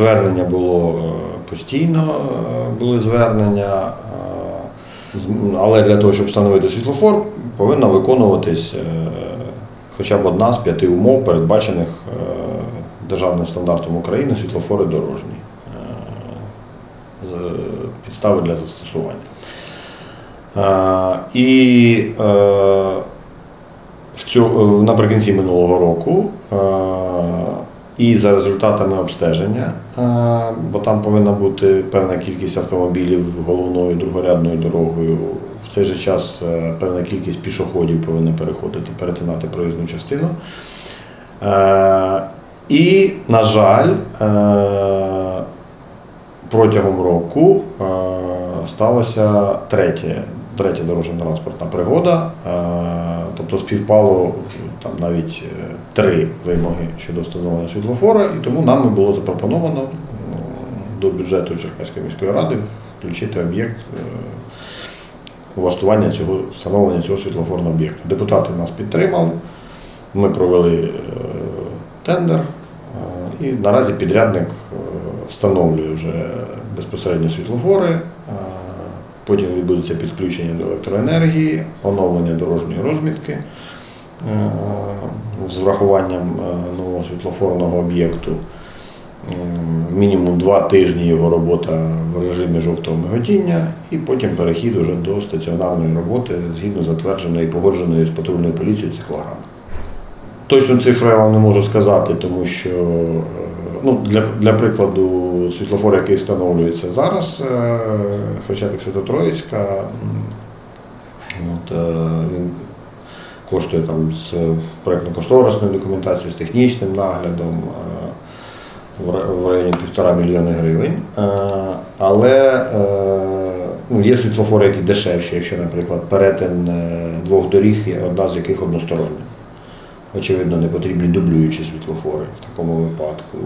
Звернення було е, постійно, е, були звернення, е, але для того, щоб встановити світлофор, повинна виконуватись хоча б одна з п'яти умов, передбачених державним стандартом України світлофори дорожні. Підстави для застосування. І наприкінці минулого року і за результатами обстеження, бо там повинна бути певна кількість автомобілів головною другорядною дорогою. В цей же час е, певна кількість пішоходів повинна переходити, перетинати проїзну частину. Е, І, на жаль, е, протягом року сталося третє, третя дорожньо-транспортна пригода. Тобто співпало там навіть е, три вимоги щодо встановлення світлофора, і тому нами було запропоновано до бюджету Черкаської міської ради включити об'єкт е, влаштування цього встановлення цього світлофорного об'єкту. Депутати нас підтримали. Ми провели е, тендер, е, і наразі підрядник е, встановлює вже безпосередньо світлофори. е, Потім відбудеться підключення до електроенергії, оновлення дорожньої розмітки е, з врахуванням е, нового світлофорного об'єкту. Мінімум два тижні його робота в режимі жовтого миготіння, і потім перехід уже до стаціонарної роботи згідно затвердженої і погодженої з патрульною поліцією циклограми. Точну цифру я вам не можу сказати, тому що е, ну, для, для прикладу світлофор, який встановлюється зараз, е, Хрещатик Свято-Троїцька, от, е, коштує там з проєктно-кошторисною документацією, з технічним наглядом е, в районі півтора мільйони гривень. Е, Але е, ну, є світлофори, які дешевші, якщо, наприклад, перетин двох доріг, одна з яких одностороння. Очевидно, не потрібні дублюючі світлофори в такому випадку.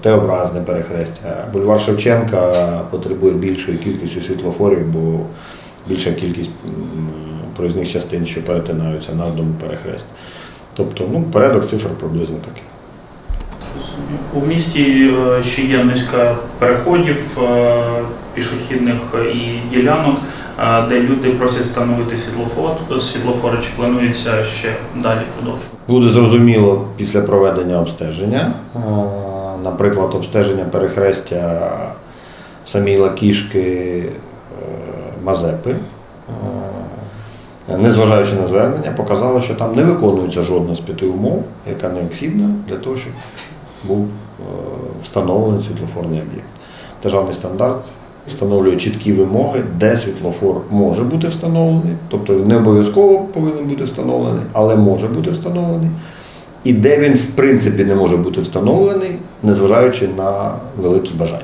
Т-образне перехрестя. Бульвар Шевченка потребує більшої кількості світлофорів, бо більша кількість проїзних частин, що перетинаються на одному перехресті. Тобто, ну, порядок цифр приблизно такий. У місті е, ще є низка переходів е, пішохідних і ділянок, е, де люди просять встановити світлофор, світлофори, чи планується ще далі продовжувати. Буде зрозуміло після проведення обстеження. Е, Наприклад, обстеження перехрестя самій Лакішки е, Мазепи, е, незважаючи на звернення, показало, що там не виконується жодна з п'яти умов, яка необхідна для того, щоб був е, встановлений світлофорний об'єкт. Державний стандарт встановлює чіткі вимоги, де світлофор може бути встановлений, тобто не обов'язково повинен бути встановлений, але може бути встановлений. І де він в принципі не може бути встановлений, незважаючи на великі бажання.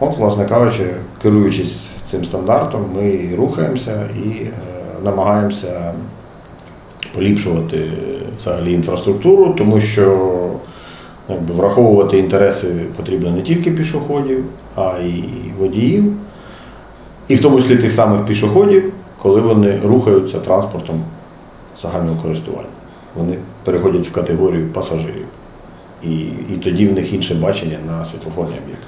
От, власне кажучи, керуючись цим стандартом, ми рухаємося і е, намагаємося поліпшувати взагалі інфраструктуру, тому що якби, враховувати інтереси потрібно не тільки пішоходів, а й водіїв, і в тому числі тих самих пішоходів, коли вони рухаються транспортом загального користування. Вони переходять в категорію пасажирів. І, і тоді в них інше бачення на світлофорні об'єкти.